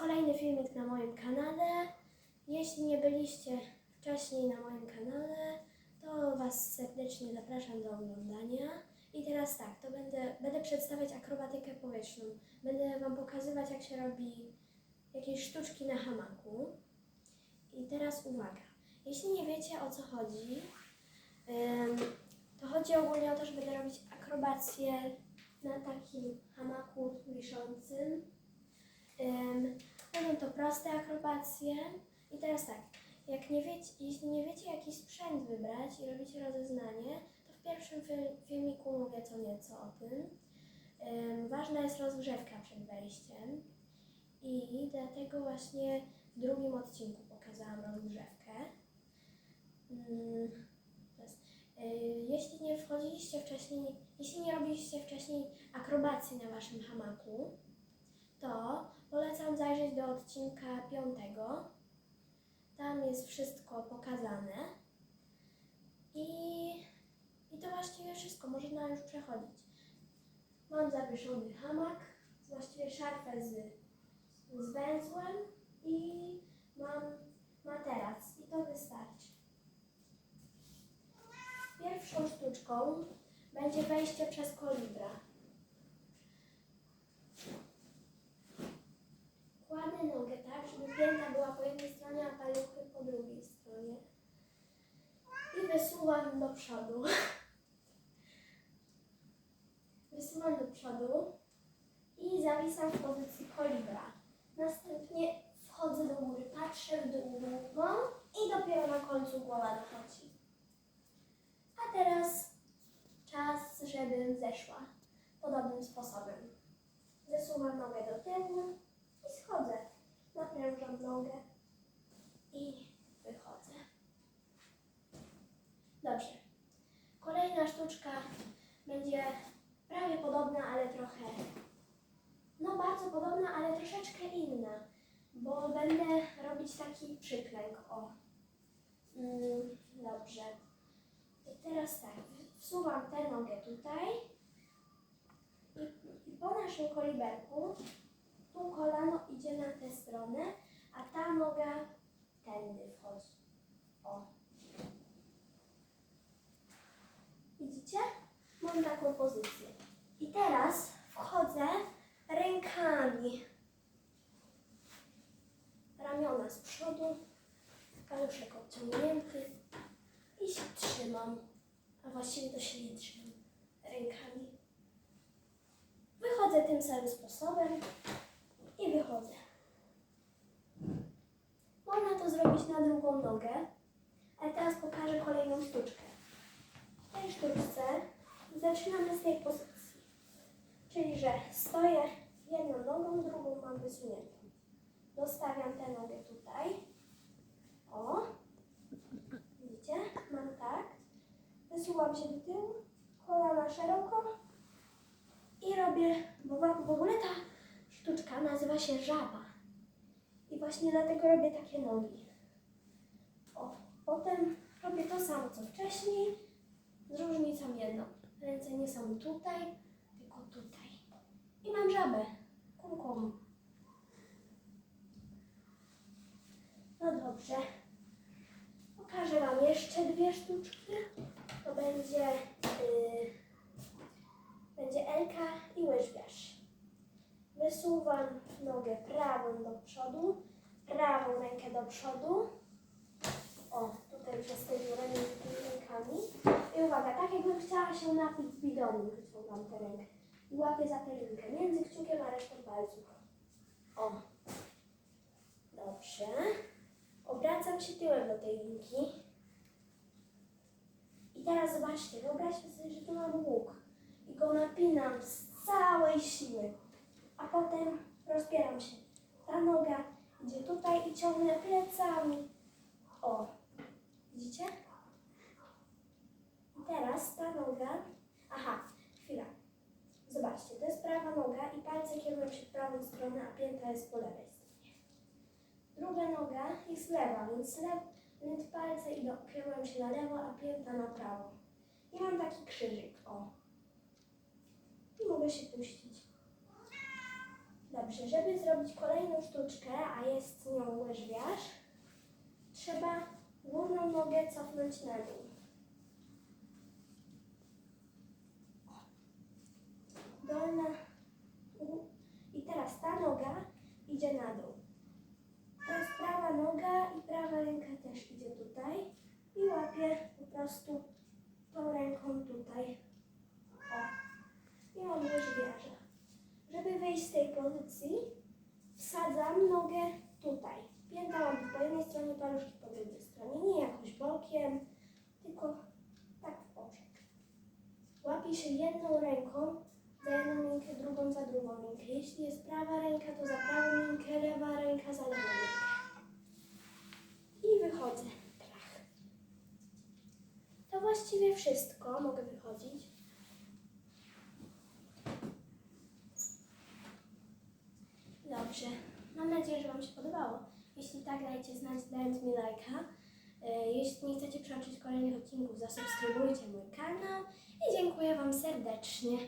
kolejny filmik na moim kanale. Jeśli nie byliście wcześniej na moim kanale, to Was serdecznie zapraszam do oglądania. I teraz tak, to będę, będę przedstawiać akrobatykę powietrzną. Będę Wam pokazywać, jak się robi jakieś sztuczki na hamaku. I teraz uwaga, jeśli nie wiecie o co chodzi, to chodzi ogólnie o to, że będę robić akrobację na takim hamaku wiszącym. Będą to proste akrobacje. I teraz tak, jak nie wiecie, jeśli nie wiecie jaki sprzęt wybrać i robicie rozeznanie, to w pierwszym fil- filmiku mówię co nieco o tym. Ym, Ważna jest rozgrzewka przed wejściem i dlatego właśnie w drugim odcinku pokazałam rozgrzewkę. Teraz, y, Jeśli nie wchodziliście wcześniej, jeśli nie robiliście wcześniej akrobacji na waszym hamaku, to polecam zajrzeć do odcinka piątego. Tam jest wszystko pokazane. I, I to właściwie wszystko. Można już przechodzić. Mam zawieszony hamak, właściwie szarfę z, z węzłem i mam materac. I to wystarczy. Pierwszą sztuczką będzie wejście przez kolibra. Kładę nogę tak, żeby pięta była po jednej stronie, a paluchy po drugiej stronie. I wysuwam do przodu. Wysuwam do przodu i zawisam w pozycji kolibra. Następnie wchodzę do góry, patrzę w dół i dopiero na końcu głowa dochodzi. A teraz czas, żebym zeszła podobnym sposobem. Zesuwam nogę do tyłu schodzę. Naprężam nogę i wychodzę. Dobrze. Kolejna sztuczka będzie prawie podobna, ale trochę. No, bardzo podobna, ale troszeczkę inna, bo będę robić taki przyklęk. O. Mm, dobrze. I teraz tak, wsuwam tę nogę tutaj i, i po naszym koliberku tu kolano idzie na tę stronę, a ta noga tędy wchodzi. O. Widzicie? Mam taką pozycję. I teraz wchodzę rękami. Ramiona z przodu, paluszek odciągnięty i się trzymam. A właściwie to się nie trzymam rękami. Wychodzę tym samym sposobem wychodzę. Można to zrobić na drugą nogę, ale teraz pokażę kolejną sztuczkę. W tej sztuczce zaczynamy z tej pozycji. Czyli, że stoję jedną nogą, drugą mam wysuniętą. Dostawiam tę nogę tutaj. O. Widzicie? Mam tak. Wysuwam się do tyłu, kolana szeroko i robię, bo w ogóle ta nazywa się żaba. I właśnie dlatego robię takie nogi. O, potem robię to samo co wcześniej, z różnicą jedną. Ręce nie są tutaj, tylko tutaj. I mam żabę. Kum, kum. No dobrze. Pokażę Wam jeszcze dwie sztuczki. To będzie, yy, będzie Elka i łyżwiarz. Wysuwam nogę prawą do przodu, prawą rękę do przodu. O, tutaj między tymi rękami. I uwaga, tak jakbym chciała się napić z bidonu, wyciągam tę rękę. I łapię za tę linkę, między kciukiem a resztą palców. O. Dobrze. Obracam się tyłem do tej linki. I teraz zobaczcie, wyobraźcie sobie, że tu mam łuk. I go napinam z całej siły. A potem rozpieram się. Ta noga idzie tutaj i ciągnę plecami. O, widzicie? I teraz ta noga. Aha, chwila. Zobaczcie, to jest prawa noga i palce kierują się w prawą stronę, a pięta jest po lewej stronie. Druga noga jest lewa, więc, lew, więc palce idą, kierują się na lewo, a pięta na prawo. I mam taki krzyżyk, o. I mogę się puścić. Dobrze. Żeby zrobić kolejną sztuczkę, a jest nią łyżwiarz, trzeba górną nogę cofnąć na dół. Dolna. I teraz ta noga idzie na dół. Teraz prawa noga i prawa ręka też idzie tutaj. I łapię po prostu tą ręką tutaj. O. I mam łyżwiarza. Żeby wyjść z tej pozycji, wsadzam nogę tutaj. Pięta mam po jednej stronie, paluszki po drugiej stronie. Nie jakoś bokiem, tylko tak w oczek. Łapię się jedną ręką za jedną minkę, drugą za drugą minkę. Jeśli jest prawa ręka, to za prawą minkę, lewa ręka za lewą minkę. I wychodzę. To właściwie wszystko. Mogę wychodzić. Dobrze. Mam nadzieję, że Wam się podobało. Jeśli tak, dajcie znać, dając mi lajka. E, Jeśli nie chcecie przeoczyć kolejnych odcinków, zasubskrybujcie mój kanał i dziękuję Wam serdecznie.